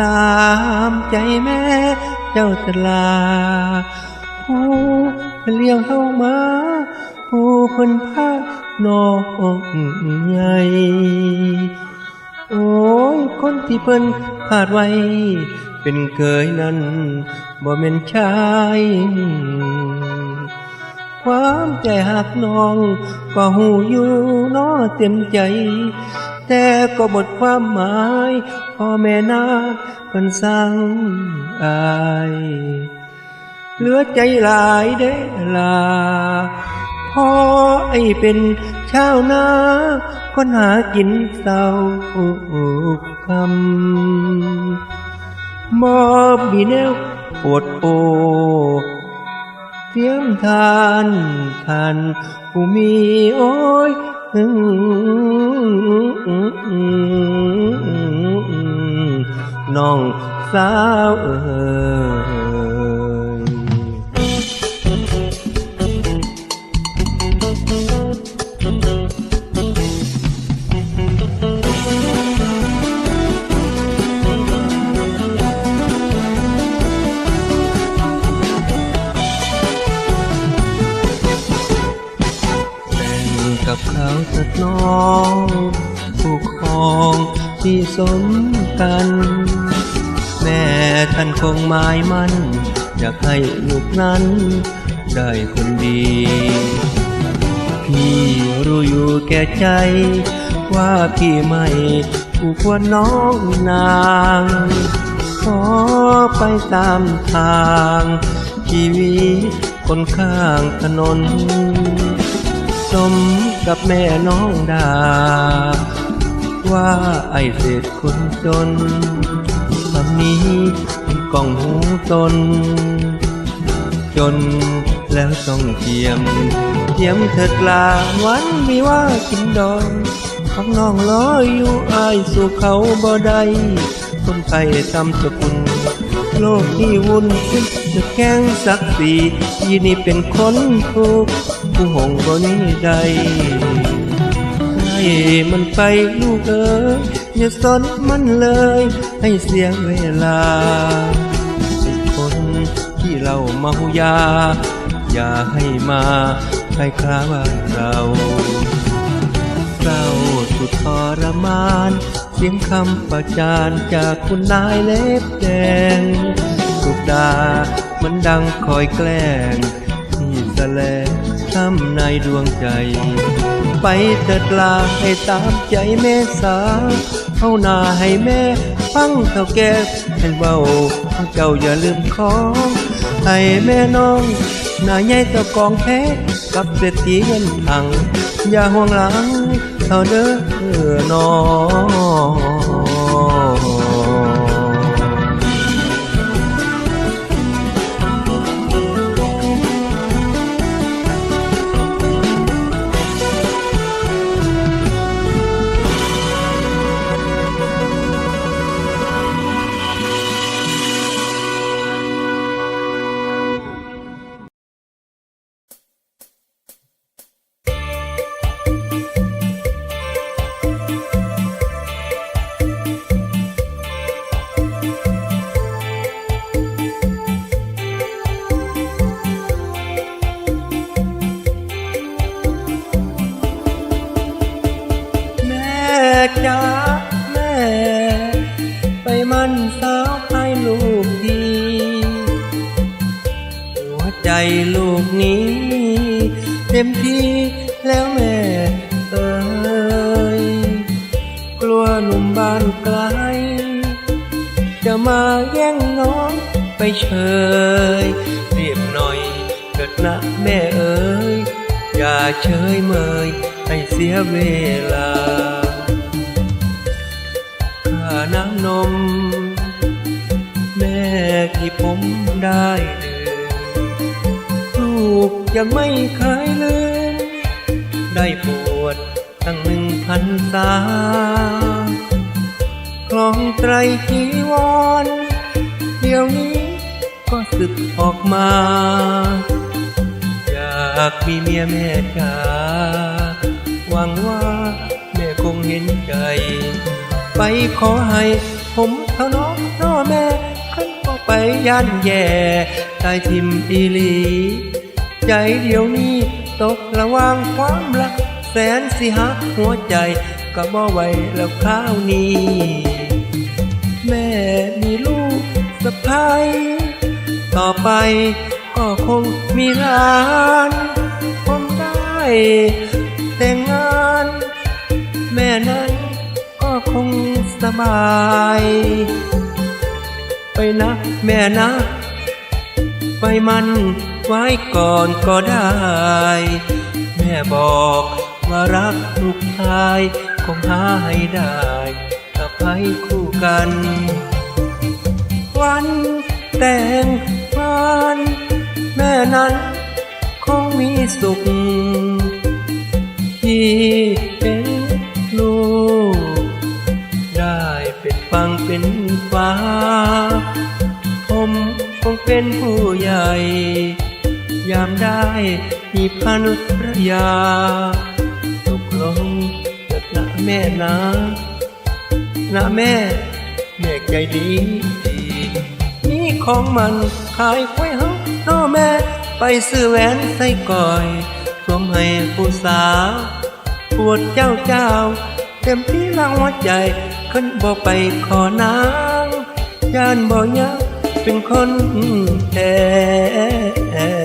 ตามใจแม่ เจ้าตลาผู้เลี้ยงเฮามาผู้คนพาน้องใหญ่ โอ้ย คนที่เพิ่นขาดไว้ เป็นเกยนั้นบ่แม่นชาย ความใจหักน้อง ก็หูอยู่น้อเต็มใจ แต่ก็หมดความหมายพ่อแม่นาเพิ่นสั่งอายเหลือใจหลายเด้ลาพ่อไอเป็นชาวนาคนหากินเศร้าคำบ่มีแนวปวดโอ เตรียมทานทานผู้มีโอ้ยน้องสาวเอ๋ย น้องผู้ครองที่สมกัน แม่ท่านคงหมายมั่นอยากให้ลูกนั้น ได้คนดี พี่รู้อยู่แก่ใจ ว่าพี่ไม่ผู้ควรน้องนางขอไปตามทาง ชีวิตคนข้างถนน สมกับแม่น้องดา ว่าไอเศษคนจนคำนี้กล่องหูตน จนแล้วต้องเทียม เทียมเถิดลาวันมีว่ากินดอนของน้องล้ออยู่อายสู่เขาบ่ได้คนไทยทำสกุลโลกนี้วุ่นจะแก้งสักสียีนี่เป็นคนทุกข์ ผู้หงบ่นี้ใดให้มันไปลูกเอ๋ยอย่าสนมันเลย ให้เสียเวลาเป็นคนที่เราเมายา อย่าให้มาใครคลาบ้าเราเราสุดทรมาน เสียงคำประจานจากคุณนายเล็บแดงสุดดามันดังคอยแกล้งที่แสลง ทำในดวงใจ ไปเถิดลาให้ตามใจแม่สาเข้านาให้แม่ฟังเท่าแก่ให้เบาเจ้าอย่าลืมของให้แม่น้องหน้าใหญ่เต่ากองแพ้กับเศรษฐีเงินถัง อย่าห่วงหลังเท่าเด้อน้อง ต็มที่แล้วแม่เอ่ยกลัวหนุ่มบ้านไกล จะมาแย่งน้องไปเฉยเรียบหน่อยเกิดนะแม่เอ๋ยอย่าเฉยเมยให้เสียเวลาค่าน้ำนม แม่ที่ผมได้ ยังไม่เคยลืม ได้ปวดตั้งหนึ่งพันตาคลองไตรจีวร เดี๋ยวนี้ก็สึกออกมา อยากมีเมียแม่จ๋าหวังว่าแม่คงเห็นใจ ไปขอให้ผมเท่าน้องน้อไปย่านแย่ตายทิมอีหลี ใจเดียวนี้ ตกระว่างความรัก แสนสิหักหัวใจก็บ่ไหวแล้วข้าวนี้ แม่มีลูกสะพ้ายต่อไปก็คงมีหลานผมได้แต่งงาน แม่นั้นก็คงสบาย ไปนะแม่นะ ไปมัน ไว้ก่อนก็ได้ แม่บอกว่ารักลูกชายคงหาให้ได้ถ้าไปคู่กัน วันแต่งงานแม่นั้นคงมีสุขที่เป็นลูก ได้เป็นฟังเป็นฟ้า ผมคงเป็นผู้ใหญ่ ยามได้มีพันรยาตกลงเถิดนะแม่นะนะแม่ แม่ใจดีดีนี่ของมันขายไว้ห้องน้อแม่ ไปซื้อแหวนใส่ก่อยสวมให้ผู้สาวปวดเจ้าเจ้า เต็มที่รางหัวใจขึ้นบ่ไปขอนางย่านบ่ยักเป็นคนแท้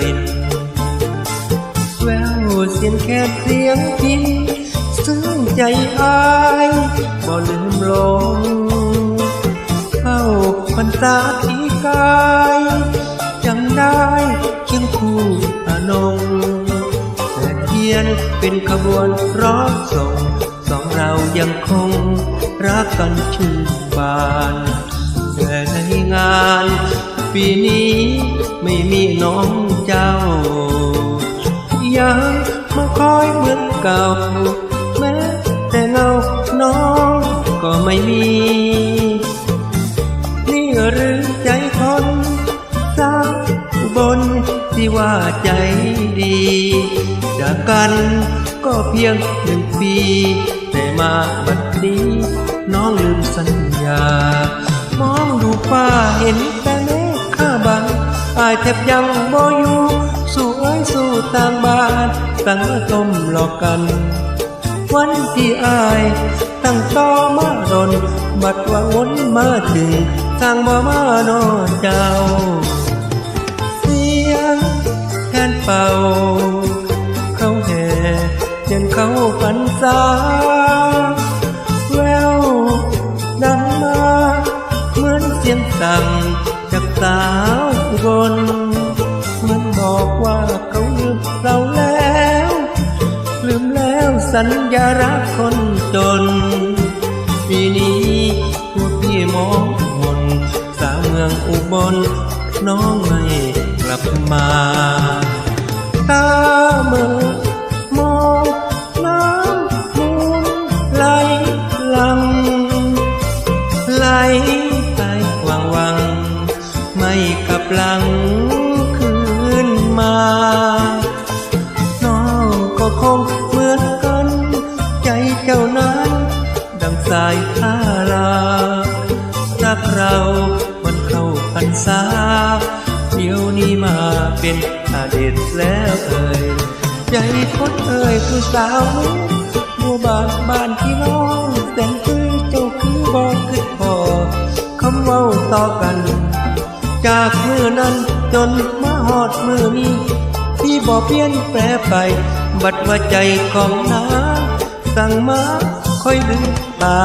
รินแววเสียงแค่เสียงพินซึ้งใจอายบ่ลืมลงเข้าพรรษาที่กายจำได้เคียงคู่อนงแต่เทียนเป็นขบวนร้องส่งสองเรายังคงรักกันชื่นบานแต่ในงาน ปีนี้ไม่มีน้องเจ้า ยังมาคอยเหมือนเก่าแม้แต่เงาน้องก็ไม่มี นี่หรือใจคนสาวบนที่ว่าใจดี จากกันก็เพียงหนึ่งปี แต่มาบัดนี้น้องลืมสัญญา มองดูฟ้าเห็น อายแทบยังบ่อยู่สู้เอ้ยสู้ต่างบ้านตั้งต้มหลอกกัน วันที่อายตั้งต่อมาดนบัดว่าวนมาถึงทางบ่มานอเจ้า เสียงแคนเป่า เขาแห่ยันเขาพันษาแววดังมา เหมือนเสียงสั่งจากสาว อุบนมันบอกว่าเขาลืมเราแล้ว ลืมแล้วสัญญารักคนจน ปีนี้พวกพี่มองมนสาวเมืองอุบลน้องไม่กลับมาตา กับหลังคืนมา น้องก็คงเหมือนกัน ใจเจ้านั้นดังสายท่าลารักเรามันเข้าพันษาเดี๋ยวนี้มาเป็นอาเด็ดแล้วเอ่ยใจคนเอ่ยคือสาวบัวบานบ้านที่น้องแต่งคือเจ้าคือบอกคือพอคำเว้าต่อกัน จากมือนั้นจนมาหอดมือนี้ที่บอกเปลี่ยนแปลไป บัดว่าใจของน้าสั่งมาค่อยลืมตา